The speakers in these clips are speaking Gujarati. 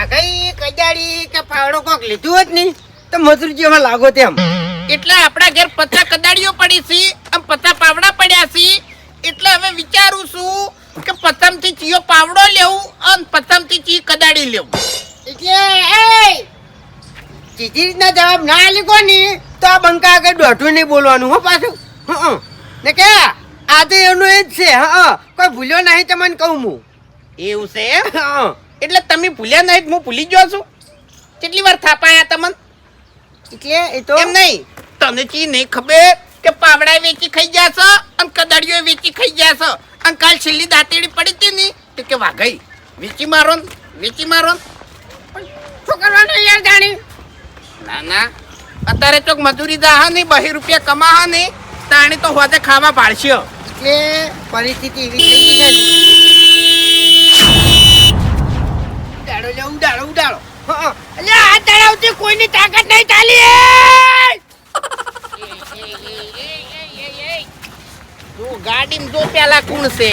વાઘઈ કજાડી કે ફાવડો કોક લીધું હોત નહીં. તો મજૂર જેવા લાગો તેમ એટલે આપણા ઘેર પચાસ કદાડીઓ પડી છે આમ પચાસ પાવડા પડ્યા છે. એટલે હવે વિચારું છું કે પથમથી ચીયો પાવડો લેવું અને પથમથી ચી કદાડી લેવું. એટલે એ સીધી રીતના જવાબ ના આલી કોની? તો આ બંકા આગળ દોઢું નહીં બોલવાનું હો પાછું. હં ને કે આ તો એનું એ જ છે હા કોઈ ભૂલ્યો નહીં તમને કહું હું. એવું છે એમ? હં. એટલે તમે ભૂલ્યા નહીં હું ભૂલી ગયો છું. કેટલી વાર થાપાયા તમને? એટલે એ તો એમ નહીં. તને ચી નહીં ખબર કે પાવડા વેચી ખાઈ ગયા છો અને કદાડીઓ વેચી ખાઈ ગયા છો? અને કાલ છેલ્લી દાંતેડી પડી હતી નહીં તો કે વાઘઈ વેચી મારો ને, વેચી મારો. શું કરવાનું યાર જાણી? ના ના. અત્યારે તો મજૂરી દાહ નહીં બહી રૂપિયા કમા નહીં. તાણી તો હોજે ખાવા પાડશે. એટલે પરિસ્થિતિ એવી થઈ ગઈ છે ને ઉડાડો ઉડાડો. ઉડાડો એટલે આ તળાવથી કોઈની તાકાત નહીં ચાલી. તું ગાડીમાં જો પેલા કોણ છે.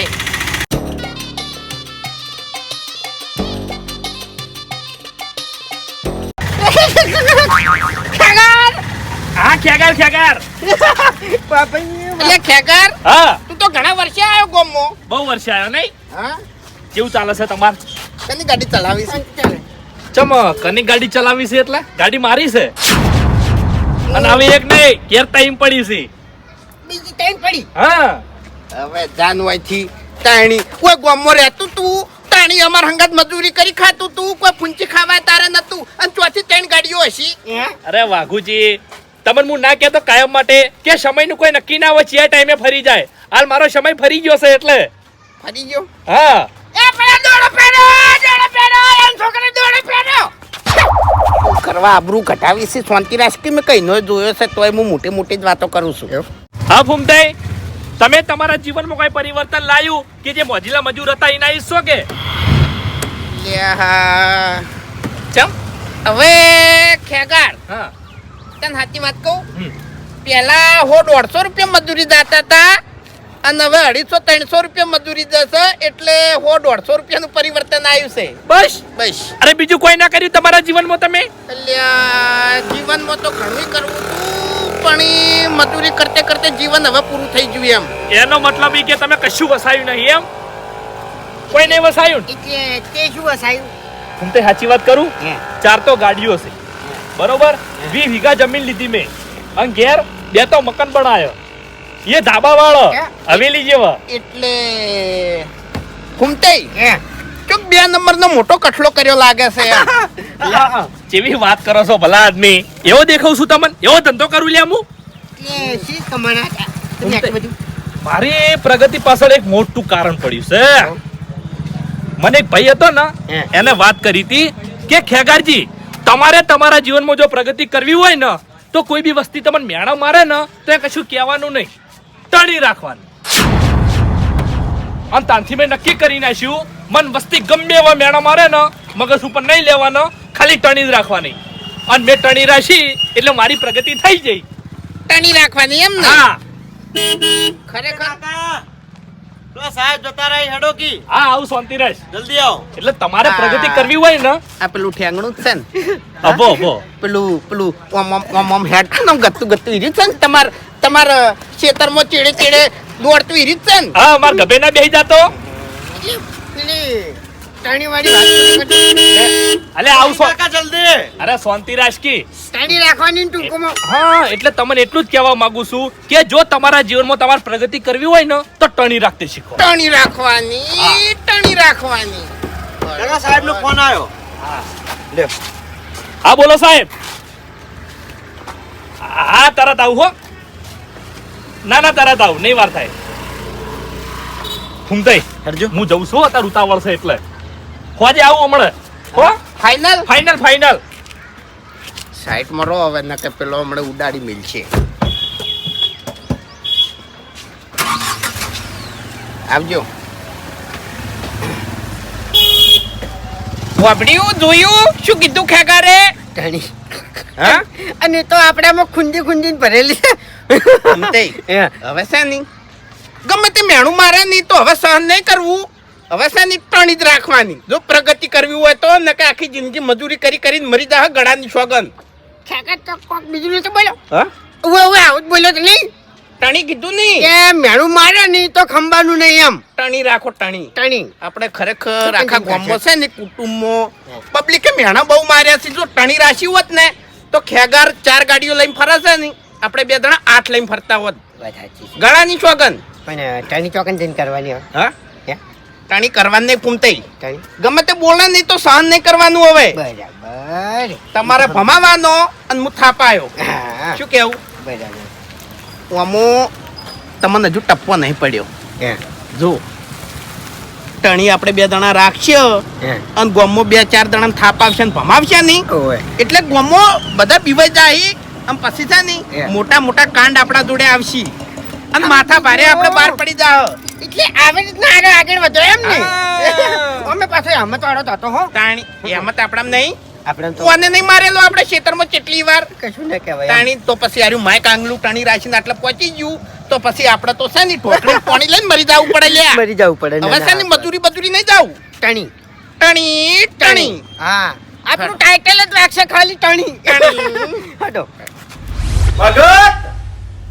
હા ખેગાર ખેગાર. એટલે ખેગર? હા. તું તો ઘણા વર્ષે આવ્યો ગોમો બહુ વર્ષે આવ્યો નહીં? હા? કેવું ચાલે છે તમાર? કની ગાડી ચલાવી છે. ચમ કની ગાડી ચલાવી છે એટલે? ગાડી મારી છે. અને હવે એક નહીં ઘેર ટાઈમ પડી છે. બીજી ટાઈમ પડી? હા. હવે જાનવાઈથી તાણી. કોઈ ગોમો રહેતું તું? તાણી અમાર હંગાત મજૂરી કરી ખાતું તું? કોઈ ફૂંચી ખાવા તારે નતું? અને ચોથી ત્રણ ગાડીઓ હશી. અરે વાઘુજી તમને હું ના કહેતો કાયમ માટે કે સમયનું કોઈ નક્કી ના હોય ચિયા ટાઈમે ફરી જાય. હાલ મારો સમય ફરી ગયો છે એટલે. ફરી ગયો? હા. એ પેલા દોડો પહેરો કરવા આબરૂ ઘટાવી છે. શાંતિ રાષ્ટ્રી મેં કઈ નો જોયો છે તોય હું મોટી મોટી જ વાતો કરું છું. હા ફૂમતાઈ તમે તમારા જીવનમાં કોઈ પરિવર્તન લાવ્યું કે જે મોજીલા મજૂર હતા એના હિસ્સો કે? ચમ? હવે ખેગાર હા. તને સાચી વાત કહું? પહેલા પેલા હો દોઢસો રૂપિયા મજૂરી દાતા હતા અને હવે અઢીસો ત્રણસો રૂપિયા મજૂરી જશે એટલે હો દોઢસો રૂપિયાનું પરિવર્તન આવ્યું છે. બસ? બસ. અરે બીજું કોઈ ના કર્યું તમારા જીવનમાં તમે? જીવનમાં તો ઘણું કરવું પણ મજૂરી કરતે કરતે જીવન હવે પૂરું થઈ ગયું એમ. એનો મતલબ એ કે તમે કશું વસાયું નહીં એમ? કોઈ નહીં વસાયું? એટલે તે શું વસાયું? હું તે સાચી વાત કરું. ચાર તો ગાડીઓ છે. બરોબર? વી વીઘા જમીન લીધી મેં. અને ઘેર બે તો મકાન બનાયો એ ધાબા વાળો? હવેલી જેવો. એટલે ઘૂમતે હે. ચોક બે નંબરનો મોટો કઠલો કર્યો લાગે છે? જેવી વાત કરો છો ભલા આદમી. એવો દેખાવ છું તમને? એવો ધંધો કરું લ્યા હું? એટલે શી કમાણા હતા તમે આટલું બધું? મારી પ્રગતિ પાછળ એક મોટું કારણ પડ્યું છે. મને એક ભાઈ હતો ને એને વાત કરી હતી કે ખેગારજી તમારે તમારા જીવનમાં જો પ્રગતિ કરવી હોય ને તો કોઈ બી વસ્તી તમને મેણા મારે ને તો એ કશું કહેવાનું નહીં. ટળી રાખવાનું. અને ત્યાંથી મેં નક્કી કરી નાખ્યું મન વસ્તી ગમે એવા મેણા મારે ને મગજ ઉપર નહીં લેવાનો ખાલી ટણી જ રાખવાની. અને મેં ટણી રાખી એટલે મારી પ્રગતિ થઈ જઈ ટણી રાખવાની એમ ને? હા. ખરેખર? સાહેબ જતા રહી હેડો કી. હા આવું શાંતિ રહેશ. જલ્દી આવો. એટલે તમારે પ્રગતિ કરવી હોય ને. આ પેલું ઠેંગણું જ છે ને. અબો અબો પેલું પેલું ઓમ ઓમ હેડ આમ ગતું ગતું ઈ છે ને તમાર તમાર ખેતરમાં ચીડે ચીડે દોડતું ઈરી છે ને હા માર ગભે ના બેહી જાતો ટાણી વાળી વાત અલે આવ સો કાકા જલ્દી અરે શાંતિ રાજકી ટાણી રાખવાની ટૂંકમાં હા એટલે તમને એટલું જ કહેવા માંગુ છું કે જો તમારા જીવનમાં તમારે પ્રગતિ કરવી હોય ને તો ટણી રાખતે શીખો ટણી રાખવાની ટણી રાખવાની કાકા સાહેબ નો ફોન આવ્યો હા બોલો સાહેબ હા તરત આવું હો ના ના તરત આવું નહીં વાર થાય. ફૂમતાઈ હરજો હું જઉં છું અત્યારે ઉતાવળ છે એટલે. ખોજે આવું હમણાં. હો? ફાઇનલ ફાઇનલ ફાઇનલ સાઈડમાં રહો હવે નકે પેલો હમણાં ઉડાડી મિલશે. આવજો. વાપડ્યું જોયું? શું કીધું ખેગારે ટાણી હા? અને તો આપણામાં ખુંજી ખૂંદીને ભરેલી છે. હવે શાની ગમે તે મેણું મારે નહીં તો હવે સહન નહીં કરવું. હવે શાની ટણી જ રાખવાની. જો પ્રગતિ કરવી હોય તો નકે આખી જિંદગી મજૂરી કરી કરીને મરી જાહ ગળાની સોગન તો કોક બીજું નતું બોલ્યો હા? હવે હવે આવું જ બોલ્યો તો નહીં. ટણી કીધું નહીં. કે મેણું મારે નહીં તો ખંભાનું નહીં એમ. ટણી રાખો ટણી. ટણી. આપણે ખરેખર આખા ગામમાં છે ને કુટુંબો પબ્લિકે મેણા બહુ માર્યા છે. જો ટણી રાશી હોત ને તો ખેગાર ચાર ગાડીઓ લઈને ફરશે નહીં. ને આપણે બે જણા આઠ લઈને ફરતા હોત. ગળાની ચોગન. પણ ટણી ચોગન જઈને કરવાની હા? હે? ટણી કરવાની નહીં ફૂમતાઈ ગમે તે બોલે નહીં તો સહન નહીં કરવાનું હવે. બરાબર. તમારે ભમાવાનો અને હું. થાપાયો શું કેવું? બરાબર. આમો તમને હજુ ટપવો નહીં પડ્યો. જો. ટણી આપણે બે જણા રાખશે અને ગોમો બે ચાર જણા થાપ આવશે ને ભમાવશે નહીં. એટલે ગોમો બધા પીવાઈ જાય અને પછી છે નહીં મોટા મોટા કાંડ આપણા જોડે આવશે. અને માથા ભારે આપણે બહાર પડી જાવ એટલે આવી રીતના આગળ આગળ વધો એમ ને. અમે પાછો હિંમત વાળો થતો હો. તાણી એમાં તો આપણા નહીં. આપણે તો કોને નહીં મારેલો આપણે? ખેતરમાં કેટલી વાર? કશું ના કહેવાય તાણી તો પછી આર્યું માય કાંગલું ટાણી રાખીને આટલે પહોંચી ગયું. તો પછી આપણે તો શાની ઠોકરી પાણી લઈને મરી જવું પડે લે મરી જવું પડે હવે શાની મજૂરી બજૂરી નહીં જાવું? ટણી ટણી ટણી હા. આપણું ટાઇટલ જ રાખશે ખાલી ટણી. હટો. ભગત!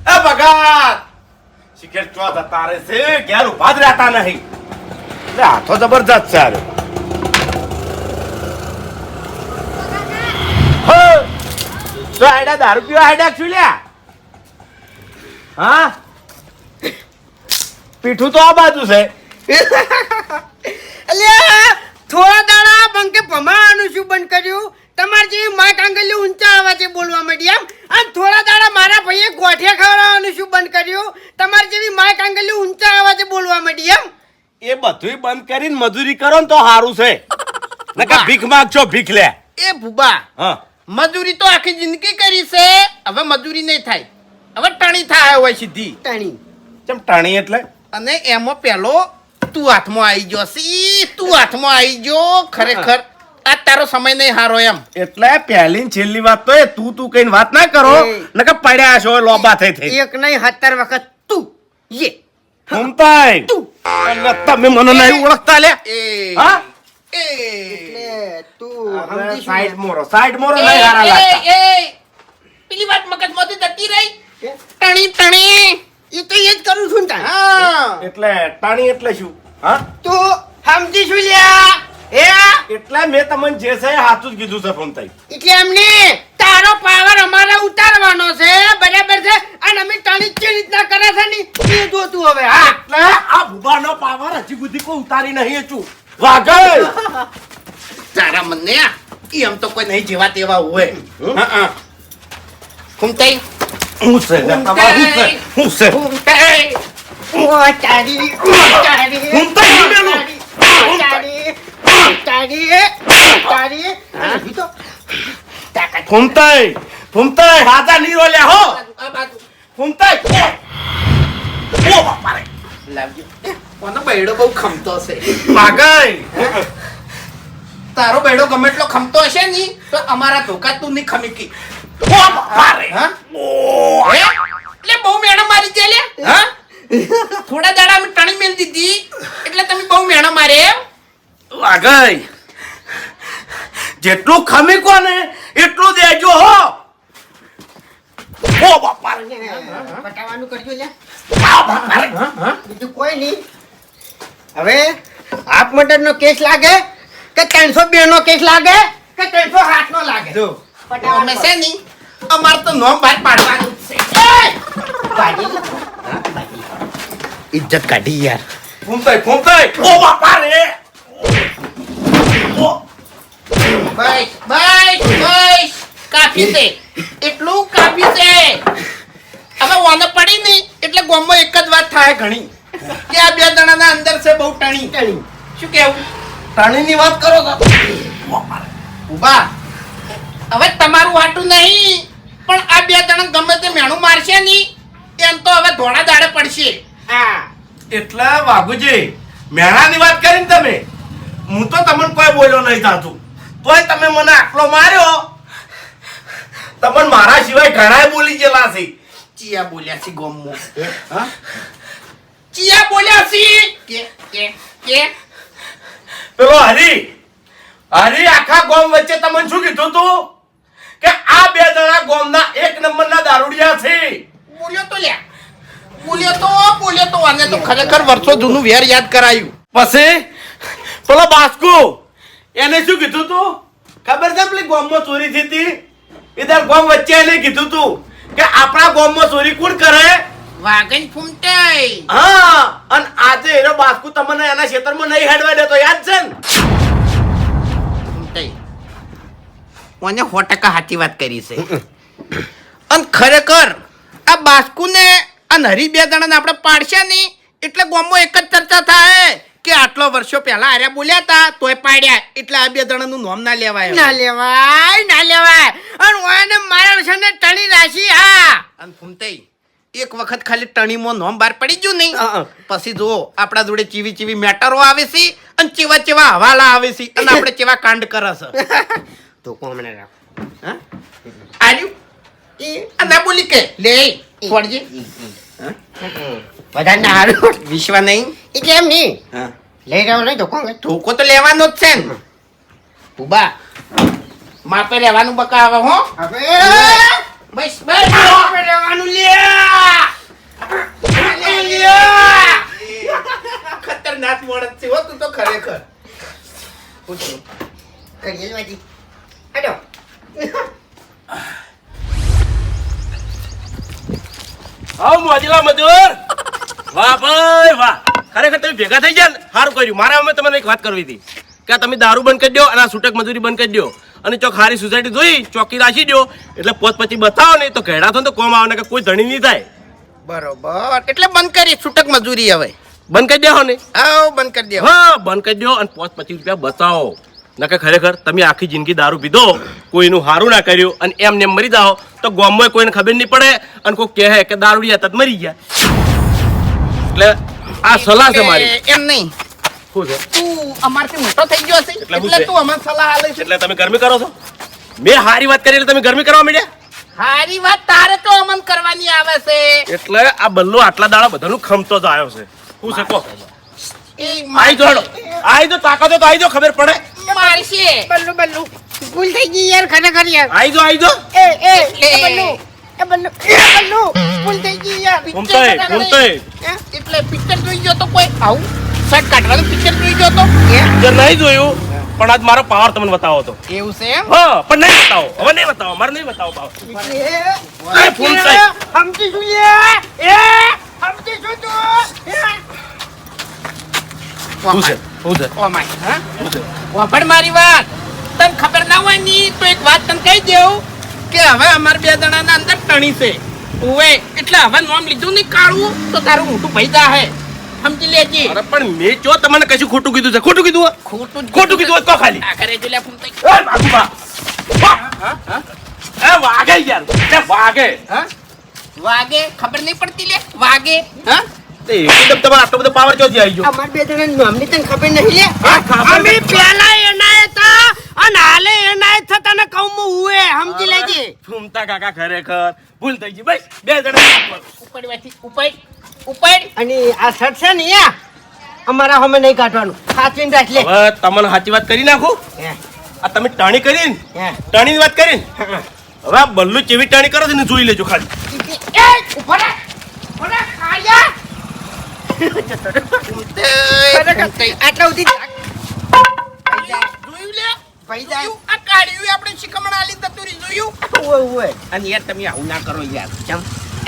એ ભગત! શિખર ચોથ તારે છે ઘેર ઊભા જ રહેતા નહીં. આ તો જબરજસ્ત છે આરે હો તો આડા દારૂ પીવા આડા લ્યા. હા? પીઠું તો આ બાજુ છે. અલ્યા થોડા દાડા બંકે ભમાવાનું શું બંધ કર્યું? તમારે જે માં કાંગલી ઊંચા અવાજે બોલવા માંડી એમ? અને થોડા દાડા મારા ભાઈએ ગોઠિયા ખવડાવવાનું શું બંધ કર્યું? તમારે જેવી માં કાંગલી ઊંચા અવાજે બોલવા માંડી એમ? એ બધુંય બંધ કરીને મજૂરી કરો ને તો સારું છે. નકા ભીખ માંગશો ભીખ લે. એ ભૂબા. હા. મજૂરી તો આખી જિંદગી કરી છે. હવે મજૂરી નહીં થાય. હવે ટણી થાય હોય સીધી. ટણી. ચમ ટાણી એટલે? અને એમાં પેલો તું હાથમાં આવી ગયો. સી તું હાથમાં આવી ગયો. ખરેખર આ તારો સમય નહીં હારો એમ. એટલે પહેલી ને છેલ્લી વાત તો એ તું તું કઈ વાત ના કરો. નકર પડ્યા છો લોબા થઈ થઈ. એક નહીં સત્તર વખત તું. યે. હમતાય તું. તમે મને નહીં ઓળખતા લે એ. હા? એ. તું સાઈડ શું મોરો સાઈડ મોરો નહીં હારા લાગતા. એ, પેલી વાત મગજમાંથી જતી રહી. ટણી ટણી. એ તો એ જ કરું છું ને હા. એટલે ટણી એટલે શું? હા? તું સમજી શું લ્યા? એ એટલે મેં તમને જે છે સાચું જ કીધું છે ફોનતાઈ એટલે એમને તારો પાવર અમારે ઉતારવાનો છે બરાબર છે? અને અમે ટણી જે રીતના કરે છે ને એ જોતું હવે હા. એટલે આ ભૂબાનો પાવર હજી સુધી કોઈ ઉતારી નહીં છું વાગલ. તારા મને એમ તો કોઈ નહીં જેવા તેવા હોય? હા હા. હું છે? તમારું હું છે? હું છે? કુમતાઈ ઓ હો બાપા રે. લાવજો. કોનો બૈડો બહુ ખમતો છે. વાગલ તારો બેડો ગમે એટલો ખમતો હશે ની તો અમારા ધોકા તું નહીં ખમી કી ઓ બાપા હા? ઓ એટલે બહુ મેણા મારી છે લે હા? થોડા દાડા અમે ટણી મેલ દીધી. એટલે તમે બહુ મેણા મારે વાગઈ જેટલું ખમી કોને એટલું દેજો હો. ઓ બાપા પટાવાનું કરજો લે બીજું કોઈ નહીં. હવે આપ મર્ડર નો કેસ લાગે. કે ત્રણસો બે નો કેસ લાગે કે ત્રણસો સાત નો લાગે? જો. અમે છે ની અમારે તો નોમ બહાર પાડવાનું છે. ઇજ્જત કાઢી યાર. ફૂમતાઈ ફૂમતાઈ ઓ બાપા રે! બસ બસ બસ. કાફી છે. એટલું કાફી છે. હવે વાને પડી નહીં એટલે ગામમાં એક જ વાત થાય ઘણી. કે આ બે જણાના અંદર છે બહુ ટણી. ટણી. શું કેવું? ટાણીની વાત કરો ઊભા. હવે તમારું વાટું નહીં પણ આ બે જણ ગમે તે મેણું મારશે નહીં. એમ તો હવે ધોળા દાડે પડશે. હા. એટલે વાઘુજી મેણાની વાત કરીને તમે. હું તો તમને કોઈ બોલ્યો નહીં થાતું તોય તમે મને આટલો માર્યો. તમને મારા સિવાય ઘણાય બોલી ગયેલા છે. ચિયા બોલ્યા છે ગોમમાં. હા? ચિયા બોલ્યા છે? કે? કે? કે? પેલો હરી. હરી આખા ગોમ વચ્ચે તમને શું કીધું તું? કે આ બે જણા ગોમના એક નંબરના દારૂડિયા છે. બોલ્યો તો લ્યા. બોલ્યો તો બોલ્યો તો આને તો ખરેખર વર્ષો જૂનું વેર યાદ કરાયું. પછી? પેલો બાસ્કુ એને શું કીધું તું? ખબર છે પેલી ગોમમાં ચોરી થઈ હતી એ તાર ગોમ વચ્ચે એને કીધું તું કે આપણા ગોમમાં ચોરી કોણ કરે? વાગન ફૂમટાઈ. હા અને આજે એનો બાસ્કુ તમને એના ક્ષેત્રમાં નહીં હેડવા દેતો યાદ છે ને? ફૂમટાઈ. મને સો ટકા સાચી વાત કરી છે? અને ખરેખર આ બાસ્કુને આ નરી બે જણાને આપણે પાડશે નહીં એટલે ગામમાં એક જ ચર્ચા થાય કે આટલો વર્ષો પહેલા આર્યા બોલ્યા હતા તોય પાડ્યા. એટલે આ બે જણાનું નામ ના લેવાય ના લેવાય ના લેવાય. અને ઓને મારા છે ને ટણી રાશી હા. અને ફૂમતાઈ એક વખત ખાલી ટણીમાં નોમ બહાર પડી ગયું નહીં. પછી જો આપણા જોડે ચીવી ચીવી મેટરો આવે છે અને ચેવા ચેવા હવાલા આવે છે અને આપણે ચેવા કાંડ કરે છે. તો કોણ મને રાખ? હા? આર્યું? એ ના બોલી કે. લે ફોડજી. બધા ના હારું. વિશ્વ નહીં? એટલે એમ નહીં. લઈ રહ્યો નહીં ધોકો ધોકો તો લેવાનો જ છે ને. ઉબા માપે રહેવાનું બકાવે હો. હવે? બસ બસ માપે રહેવાનું લ્યા. ખતરનાક મોણસ છે હો તું તો ખરેખર. કરીએ વાજી હેડો. આવ મોજીલા મજૂર. વાહ ભાઈ વાહ. ખરેખર તમે ભેગા થઈ ગયા ને? સારું કર્યું. મારા અમે તમને એક વાત કરવી હતી. કે તમે દારૂ બંધ કરી દો અને આ છૂટક મજૂરી બંધ કરી દો અને ચોક હારી સોસાયટી જોઈ ચોકી રાખી દો એટલે પોત પછી બતાવો ને તો ઘેડા થો તો કોમ આવે ને કે કોઈ ધણી નહીં થાય. બરોબર. એટલે બંધ કરી છૂટક મજૂરી હવે. બંધ કરી દેવો ને. આવો બંધ કરી દે હા બંધ કરી દો અને પોત પચીસ રૂપિયા બચાવો નકે ખરેખર તમે આખી જિંદગી દારૂ પીધો કોઈનું હારું ના કર્યું અને એમ ને મરી જાઓ તો ગામમાં કોઈને ખબર નહીં પડે અને કોઈ કહે કે દારૂડિયા તત મરી ગયા. એટલે આ સલાહ છે મારી. એમ નહીં. શું છે? તું અમારથી મોટો થઈ ગયો છે એટલે? તું અમાર સલાહ આલે છે. એટલે તમે ગરમી કરો છો? મેં હારી વાત કરી એટલે તમે ગરમી કરવા માંડ્યા? હારી વાત તારે તો અમન કરવાની આવે છે. એટલે આ બલ્લો આટલા દાડા બધાનું ખમતો જ આવ્યો છે. શું છે કહો? આઈ જોડો આઈ જો તાકાત તો આઈ જો ખબર પડે. મારશે બલ્લુ બલ્લુ. ભૂલ થઈ ગઈ યાર ખરેખર યાર. આઈ જો આઈ જો. એ એ બલ્લુ એ બલ્લુ એ બલ્લુ. ભૂલ થઈ ગઈ યાર. એટલે પિક્ચર જોઈ ગયો તો કોઈ આવું? શર્ટ કાઢવાનું પિક્ચર જોઈ ગયો તો? જે નહીં જોયું પણ આજ મારો પાવર તમને બતાવો તો. એવું છે હા પણ નહીં બતાવો. હવે નહીં બતાવો. મારે નહીં બતાવો પાવર એ ફૂલ થઈ. સમજી જોઈએ એ સમજી શું તું શું છે? શું છે? ઓ માય હા? શું છે? વાપડ મારી વાત. તને ખબર ના હોયની તો એક વાત તને કહી દેવું કે હવે અમાર બે જણાના અંદર ટણી છે. ઓવે એટલે હવે નામ લીધું નહીં કાઢવું તો તારું મોટું ભાઈ હે સમજી લેજે. અરે પણ મેં જો તમને કશું ખોટું કીધું છે. ખોટું કીધું ખોટું ખોટું કીધું તો ખાલી. આ કરે જો લે ફૂમ તો એ બાબુબા. વાહ. એ વાગે યાર. એ વાગે. હા? વાગે? ખબર નહીં પડતી લે. વાગે? હા? એકદમ તમારો આટલો બધો પાવર ચોથી આવી ગયો? અમાર બે જણા નામની તને ખબર નહીં લે. અમે પેલા એનાય હતા અને હાલે એનાય હતા તને કહું હું હુએ. સમજી લેજે. ફૂમતા કાકા ખરેખર. ભૂલ થઈ ગઈ. બસ બે જણા ઉપાડ. અને આ શર્ટ છે ને યા અમારા હમે નહીં કાઢવાનું. સાચવીને રાખ લે. હવે તમને સાચી વાત કરી નાખું? આ તમે ટાણી કરી ને ટાણીની વાત કરી હવે આ બલ્લુ ચેવી ટાણી કરો છો ને જોઈ લેજો ખાલી. એ ઊભા રહે. ખાયા. આટલા સુધી જોયું લે. આ કાઢ્યું આપણે શિખમણ આલી તતુરી જોયું? ઉવે. અને યાર તમે આવું ના કરો યાર. ચમ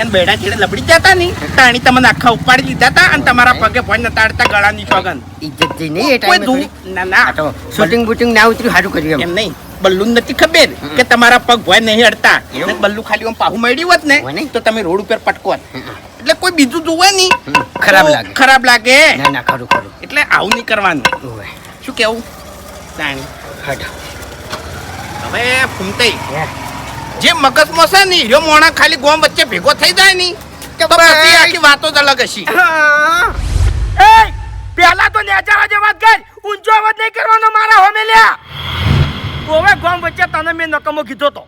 એન બેડા છેડે લબડી જતા નહીં. તાણી તમને આખા ઉપાડી લીધા તા અને તમારા પગે ભોય નતાડતા તાડતા ગળાની સોગન ઇજ્જત જઈ નહીં એ ટાઈમે ના ના. શૂટિંગ બૂટિંગ ના ઉતર્યું સારું કર્યું એમ. એમ નહીં. બલ્લું નથી ખબર કે તમારા પગ ભોય નહીં અડતા? બલ્લુ ખાલી આમ પાહુ મળ્યું હોત ને? તો તમે રોડ ઉપર પટકોત. એટલે કોઈ બીજું જોવે નહીં. ખરાબ લાગે. ખરાબ લાગે. ના ના ખરું ખરું. એટલે આવું નહીં કરવાનું. શું કેવું? તાણી. હવે ફૂમતાઈ. જે મગજમાં છે ને હીરો મોણા ખાલી ગોમ વચ્ચે ભેગો થઈ જાય ની તો પછી આખી વાતો જ અલગ હશે. હા. એ પેલા તો નેચર વાજે વાત કર. ઊંચો અવાજ નહીં કરવાનો મારા હોમે લ્યા. ઓવે ગોમ વચ્ચે તને મેં નકમો કીધો તો.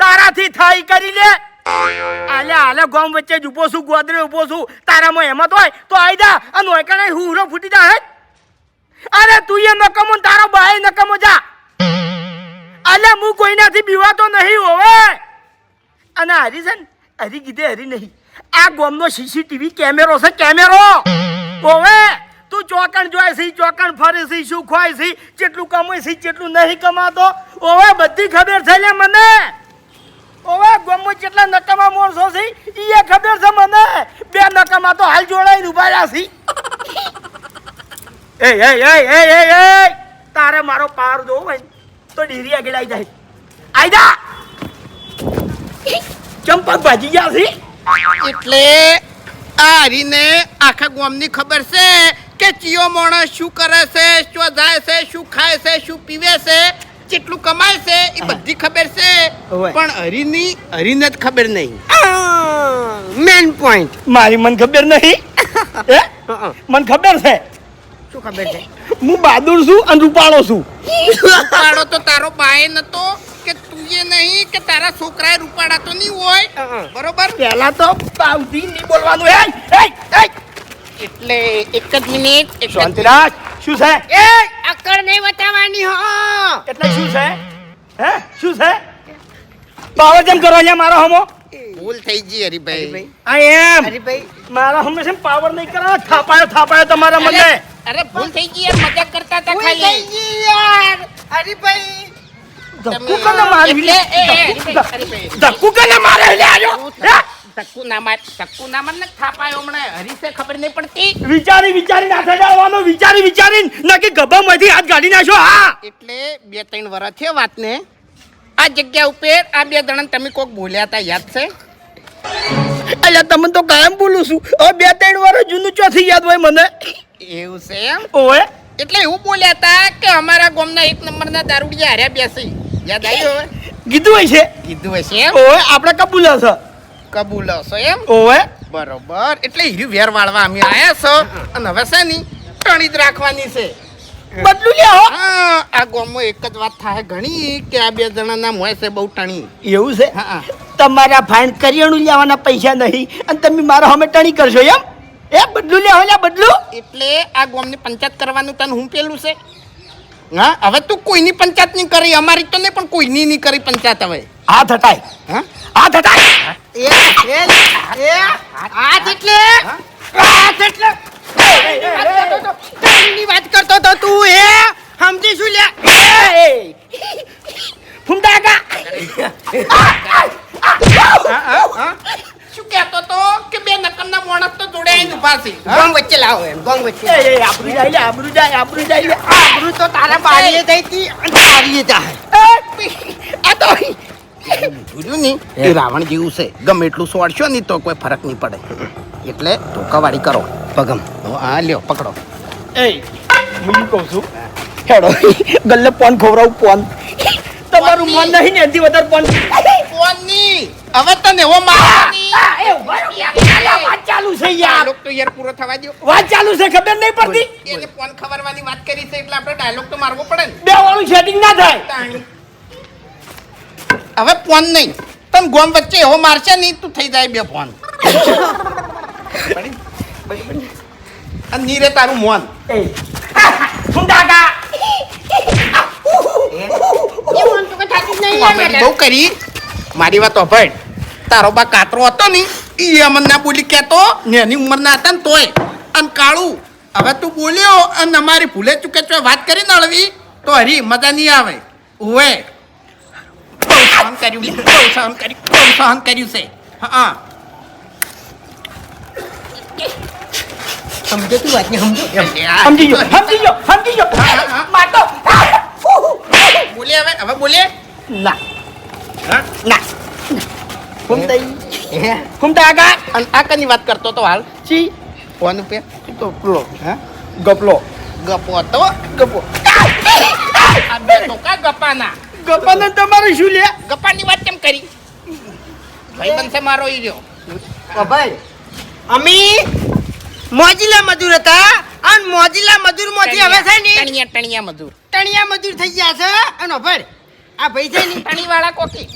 તારાથી થાય કરી લે. આલે આલે ગોમ વચ્ચે જ ઊભો છું ગોદરે ઊભો છું. તારામાં હેમત હોય તો આઈ જા. અને હોય કણે હુરો ફૂટી જા હે. અરે તું એ નકમો ને તારો બાય નકમો જા. અલે હું કોઈનાથી બીવાતો નહીં હોવે. અને હરી છે ને હરી કીધે હરી નહીં. આ ગોમનો સીસીટીવી કેમેરો છે કેમેરો. હોવે તું ચોકણ જોય છે ચોકણ ફરે છે શું ખોય છે જેટલું કમાય છે જેટલું નહીં કમાતો. હોવે બધી ખબર છે લે મને. ઓવે ગોમો કેટલા નકામા માણસો છે એ ખબર છે મને. બે નકામા તો હાલ જોડાઈને ઊભા રહ્યા છે. એ એ એ એ એ એ તારે મારો પાર દો ને. તો ડેરી આગળ આવી જાય. આઈ જા! ચંપક ભાજી ગયા છે. એટલે આ હરીને આખા ગામની ખબર છે કે ચિયો માણસ શું કરે છે શું જાય છે શું ખાય છે શું પીવે છે કેટલું કમાય છે એ બધી ખબર છે. પણ હરીની હરીને જ ખબર નહીં. મેન પોઈન્ટ મારી મન ખબર નહીં? મન ખબર છે? શું ખબર છે? હું બહાદુર છું અને રૂપાળો છું. રૂપાળો તો તારો બાએ નતો કે તું એ નહીં કે તારા છોકરાએ રૂપાળા તો નહીં હોય? હં. બરોબર? પહેલા તો પાવધી નહીં બોલવાનું. એ એટલે એક જ મિનિટ શાંતિરાજ શું છે? એ અક્કડ નહીં બતાવવાની હો. એટલે શું છે? હે શું છે? પાવર જેમ કરો અહીંયા મારો હમો. ભૂલ થઈ ગઈ હરીભાઈ. આ એમ હરીભાઈ. ભાઈ મારા હંમેશા પાવર નહીં કરો. થાપાયો થાપાયો તમારા મને. અરે ભૂલ થઈ ગઈ યાર મજાક કરતા હતા ભૂલ થઈ ગઈ યાર. અરે ભાઈ ધક્કુ કને મારી લે? એ, એ, હરીભાઈ, હરીભાઈ. ધક્કુ કને મારે લે આયો? હે? ના માર ચક્કુ ના માર ને થાપાયો હમણાં. હરીશે ખબર નહીં પડતી. વિચારી વિચારી ના જવાનું વિચારી વિચારી નક્કી ગભામાંથી હાથ ગાડી નાખ્યો હા. એટલે બે ત્રણ વરસ છે વાત ને આ જગ્યા ઉપર આ બે જણા તમે કોક બોલ્યા હતા યાદ છે? અલ્યા તમને તો કાયમ બોલું છું. હવે બે ત્રણ વાર જૂનું ચોથી યાદ હોય મને. એવું છે એમ? ઓએ એટલે એવું બોલ્યા હતા કે અમારા ગામના એક નંબરના દારૂડિયા હાર્યા બેસી. યાદ આવ્યું હવે? કીધું છે? કીધું હશે એમ? ઓએ આપણે કબૂલ હશે. કબૂલ હશે એમ? ઓએ બરોબર. એટલે હીરું વેર વાળવા અમે આયા છો. અને હવે છે ની ટણી જ રાખવાની છે. બદલું લ્યો હો. આ ગામમાં એક જ વાત થાય ઘણી કે આ બે જણાના મોય છે બહુ ટણી એવું છે? હા તમારા ફાઇન કરિયાણું લેવાના પૈસા નહીં અને તમે મારા હમે ટણી કરશો એમ? એ બદલું લે હોલા બદલું. એટલે આ ગામની પંચાયત કરવાનું તને હું પેલું છે? હા? હવે તું કોઈની પંચાયત નહીં કરી? અમારી તો નહીં પણ કોઈની નહીં કરી પંચાયત હવે. આ થતાય હા? આ હટાય. એ એ એ આ એટલે? આ એટલે? ની વાત કરતો તો તું એ સમજી શું લે ફૂમતા કા? શું કહેતો તો કે બે નકમના મોણસ તો જોડે આવીને ઊભા છે? ગોંગ વચ્ચે લાવો એમ ગોંગ વચ્ચે. એ એ આબરૂ જાય લે આબરૂ જાય આબરૂ જાય લે. આબરૂ તો તારા બારીએ થઈ તી અને તારીએ જાય. આ તો જોયું નહીં એ રાવણ જેવું છે. ગમે એટલું સોડશો નહીં તો કોઈ ફરક નહીં પડે. એટલે ધોકાવાળી કરો પગમ આ લ્યો પકડો. એ હું કહું છું? હેડો ગલ્લે પોન ખવડાવું પોન. તમારું મન નહીં ને એથી વધારે પોન. કોની હવે તને એવો એ. વાત ચાલુ છે યાર. ડાયલોગ તો યાર પૂરો થવા દો વાત ચાલુ છે ખબર નહીં પડતી? એને ફોન ખબરવાની વાત કરી છે એટલે આપણે ડાયલોગ તો મારવો પડે ને. બે વાળું સેટિંગ ના થાય. હવે ફોન નહીં. તને ગોમ વચ્ચે એવો મારશે નહીં તું થઈ જાય બે ફોન. અને નીરે તારું મોન. એ. તો જ નહીં બહુ કરી. મારી વાત અભળ તારો બા કાતરો હતો ને ઈ અમન ના બોલી કેતો ને એની ઉંમરના હતા ને તોય. અને કાળું હવે તું બોલ્યો અને અમારી ભૂલે ચૂકે ચો વાત કરી નળવી તો હરી મજા નહીં આવે. ઉવે. બહુ સહન કર્યું બહુ સહન કર્યું બહુ સહન કર્યું છે. હા. સમજો તું વાત ને સમજો સમજી ગયો સમજી ગયો સમજી ગયો. માતો બોલે હવે હવે બોલે. ના. હા? ના. ફૂમતા હે ફૂમતા કા અને આ કની વાત કરતો તો હાલ ચી ફોન ઉપર ગપલો હા ગપલો ગપો હતો ગપો આ બે તો કા ગપાના ગપાના તમારે શું લે ગપાની વાત કેમ કરી ભાઈ બનશે મારો ઈ રહ્યો ઓ ભાઈ અમી મોજીલા મજૂર હતા અને મોજીલા મજૂર મોજી હવે છે ને ટણિયા ટણિયા મજૂર ટણિયા મજૂર થઈ ગયા છે અને ભાઈ આ ભાઈ છે ને ટણી વાળા કોકી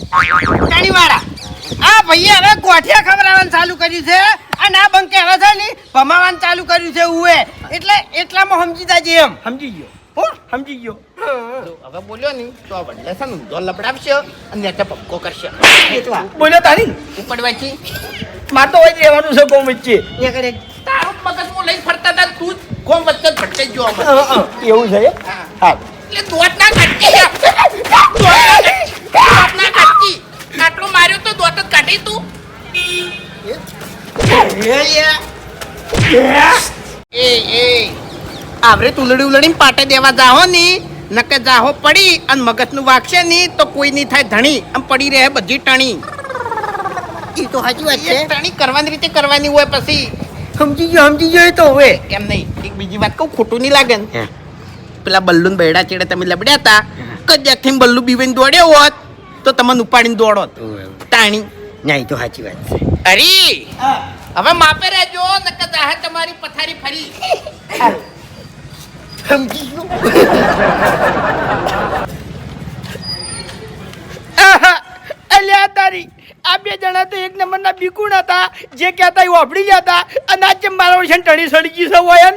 ટણીવાળા આ ભાઈએ હવે કોઠિયા ખવડાવવાનું ચાલુ કર્યું છે. અને આ બંકે હવે છે ને ભમાવાનું ચાલુ કર્યું છે ઉએ. એટલે એટલામાં સમજી જાજે એમ. સમજી ગયો. હો? સમજી ગયો. હવે બોલ્યો નહીં તો આ વડલે છે ને ઊંધો લપડાવશે અને નેટે પક્કો કરશે. બોલ્યો તારી? ઉપડવાથી માર તો હોય જ રહેવાનું છે કોમ વચ્ચે. તારું મગજ હું લઈને ફરતા હતા તું કોમ વચ્ચે જ ભટકે જ એવું છે એમ? હા. એટલે દોટ ના કાઢી દોટ ના. આટલો માર્યો તો દોત જ કાઢી તું. એ એ. આવરે તુલડી ઉલડી પાટે દેવા જાહો ની નકે જાહો પડી અને મગજનું વાગશે ની તો કોઈ ની થાય ધણી આમ પડી રહે બધી ટણી. એ તો સાચી વાત છે. ટણી કરવાની રીતે કરવાની હોય પછી. સમજી ગયો સમજી ગયો એ તો હવે. એમ નહીં એક બીજી વાત કહું ખોટું નહીં લાગે ને. હા. પેલા બલ્લુન બૈડા ચેડે તમે લબડ્યા હતા. કદાચથી બલ્લુ બીવીને દોડ્યો હોત. તો તમને ઉપાડીને દોડો તાણી. નહીં તો સાચી વાત છે. અરી! હવે માપે રહેજો નકર જાહે તમારી પથારી ફરી. સમજી ગયો? અલ્યા તારી. આ બે જણા તો એક નંબરના બીકુણ હતા. જે કહેતા એ વાપરી જતા અને આજે મારા વર્ષે ટણી સડી ગઈ છે વયન.